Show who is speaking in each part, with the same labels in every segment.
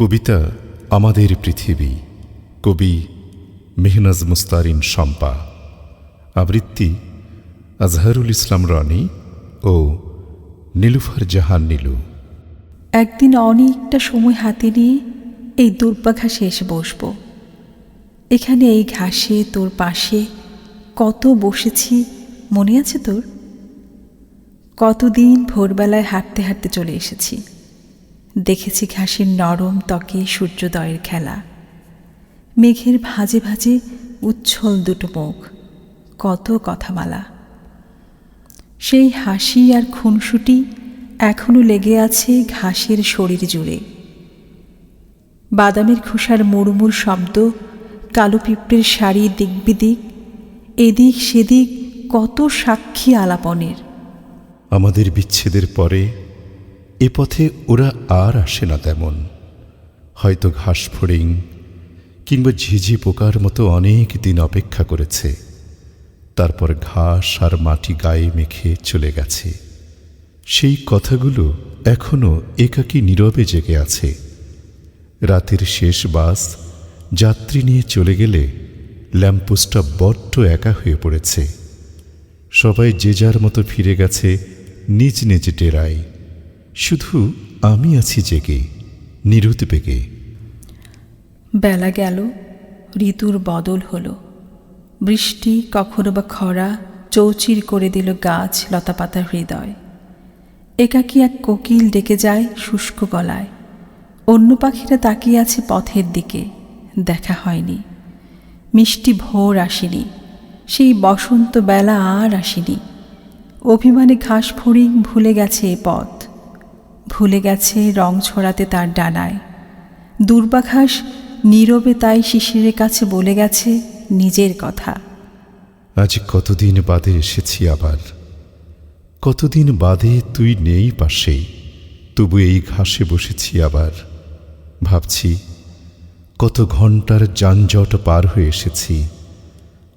Speaker 1: কবিতা আমাদের পৃথিবী। কবি মেহনাজ মুস্তারিন শম্পা। আবৃত্তি আজহারুল ইসলাম রনি ও নীলুফার জাহান নীলু।
Speaker 2: একদিন অনেকটা সময় হাতে নিয়ে এই দুর্বা ঘাসে এসে বসবো। এখানে এই ঘাসে তোর পাশে কত বসেছি, মনে আছে তোর? কতদিন ভোরবেলায় হাঁটতে হাঁটতে চলে এসেছি। দেখেছি ঘাসের নরম ত্বকে সূর্যোদয়ের খেলা। মেঘের ভাজে ভাজে উচ্ছল দুটো মুখ, কত কথা কথামালা। সেই হাসি আর খুনসুটি এখনও লেগে আছে ঘাসের শরীর জুড়ে। বাদামের খোসার মুড়মুড় শব্দ, কালো পিঁপড়ের শাড়ি দিক বিদিক এদিক সেদিক কত সাক্ষী আলাপনের।
Speaker 1: আমাদের বিচ্ছেদের পরে এ পথে ওরা আর আসে না তেমন। হয়তো ঘাস ফড়িং কিংবা ঝিঝি পোকার মতো অনেক দিন অপেক্ষা করেছে। তারপর ঘাস আর মাটি গায়ে মেখে চলে গেছে। সেই কথাগুলো এখনও একাকী নীরবে জেগে আছে। রাতের শেষ বাস যাত্রী নিয়ে চলে গেলে ল্যাম্পোস্টটা বড্ড একা হয়ে পড়েছে। সবাই যে যার মতো ফিরে গেছে নিজ নিজ ডেরায়। শুধু আমি আছি জেগে নিরুত বেগে।
Speaker 2: বেলা গেল, ঋতুর বদল হলো। বৃষ্টি কখনো বা খরা চৌচির করে দিল গাছ লতাপাতার হৃদয়। একাকী এক কোকিল ডেকে যায় শুষ্ক গলায়। অন্য পাখিরা তাকিয়ে আছে পথের দিকে, দেখা হয়নি। মিষ্টি ভোর আসেনি, সেই বসন্ত বেলা আর আসেনি। অভিমানে ঘাস ফড়িং ভুলে গেছে এ পথ। ভুলে গেছে রং ছড়াতে তার ডানায়। দুর্বাঘাস নীরবে তাই শিশিরের কাছে বলে গেছে নিজের কথা।
Speaker 1: আজ কতদিন বাদে এসেছি আবার? কতদিন বাদে তুই নেই পাশে তবু এই ঘাসে বসেছি আবার। ভাবছি, কত ঘণ্টার যানজট পার হয়ে এসেছি,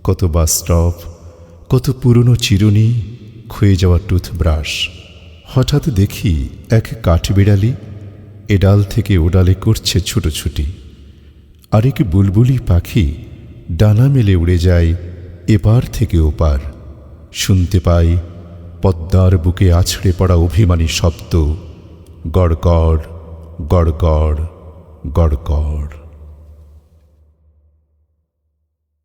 Speaker 1: কত বাস স্টপ, কত পুরনো চিরুনি, ক্ষয়ে যাওয়া টুথব্রাশ। হঠাৎ দেখি এক কাঠবিড়ালি এডাল থেকে ওডালে করছে ছুটোছুটি। আরেক বুলবুলি পাখি ডানা মেলে উড়ে যায় এপার থেকে ওপার। শুনতে পাই পদ্মার বুকে আছড়ে পড়া অভিমানী শব্দ, গড়গড় গড়গড় গড়গড়।